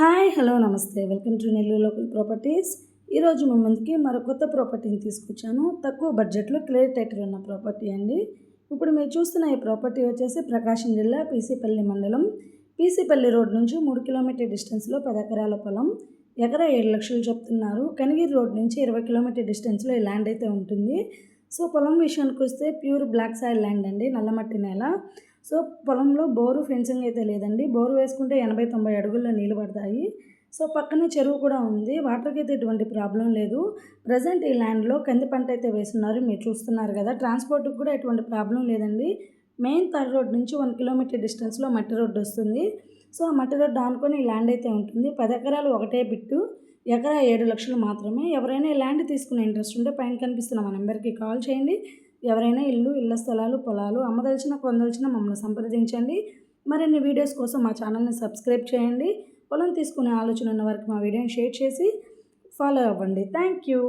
Hi hello నమస్తే. Welcome to Nellore local properties. ఈరోజు మీ ముందుకి మరో కొత్త ప్రాపర్టీని తీసుకొచ్చాను. తక్కువ బడ్జెట్లో క్లియర్ టైటిల్ ఉన్న ప్రాపర్టీ అండి. ఇప్పుడు మీరు చూస్తున్న ఈ ప్రాపర్టీ వచ్చేసి ప్రకాశం జిల్లా పీసీపల్లి మండలం. పీసీపల్లి రోడ్ నుంచి మూడు కిలోమీటర్ డిస్టెన్స్లో పది ఎకరాల పొలం. ఎకరా ఏడు లక్షలు చెప్తున్నారు. కనిగిరి రోడ్ నుంచి ఇరవై కిలోమీటర్ డిస్టెన్స్లో ఈ ల్యాండ్ అయితే ఉంటుంది. సో పొలం విషయానికి వస్తే ప్యూర్ బ్లాక్ సాయిల్ ల్యాండ్ అండి. నల్లమట్టి నేల. సో పొలంలో బోరు ఫెన్సింగ్ అయితే లేదండి. బోరు వేసుకుంటే ఎనభై తొంభై అడుగుల్లో నీళ్ళు పడతాయి. సో పక్కనే చెరువు కూడా ఉంది. వాటర్కి అయితే ఎటువంటి ప్రాబ్లం లేదు. ప్రజెంట్ ఈ ల్యాండ్లో కంది పంట అయితే వేస్తున్నారు. మీరు చూస్తున్నారు కదా. ట్రాన్స్పోర్ట్కి కూడా ఎటువంటి ప్రాబ్లం లేదండి. మెయిన్ థర్డ్ రోడ్ నుంచి వన్ కిలోమీటర్ డిస్టెన్స్లో మట్టి రోడ్డు వస్తుంది. సో ఆ మట్టి రోడ్డు ఆనుకొని ఈ ల్యాండ్ అయితే ఉంటుంది. పది ఎకరాలు ఒకటే బిట్టు. ఎకరా ఏడు లక్షలు మాత్రమే. ఎవరైనా ఈ ల్యాండ్ తీసుకునే ఇంట్రెస్ట్ ఉంటే పైన కనిపిస్తున్న మా నెంబర్కి కాల్ చేయండి. ఎవరైనా ఇల్లు ఇళ్ళ స్థలాలు పొలాలు అమ్మదలిచిన కొందలిచిన మమ్మల్ని సంప్రదించండి. మరిన్ని వీడియోస్ కోసం మా ఛానల్ని సబ్స్క్రైబ్ చేయండి. పొలం తీసుకునే ఆలోచన ఉన్న వారికి మా వీడియోని షేర్ చేసి ఫాలో అవ్వండి. Thank you.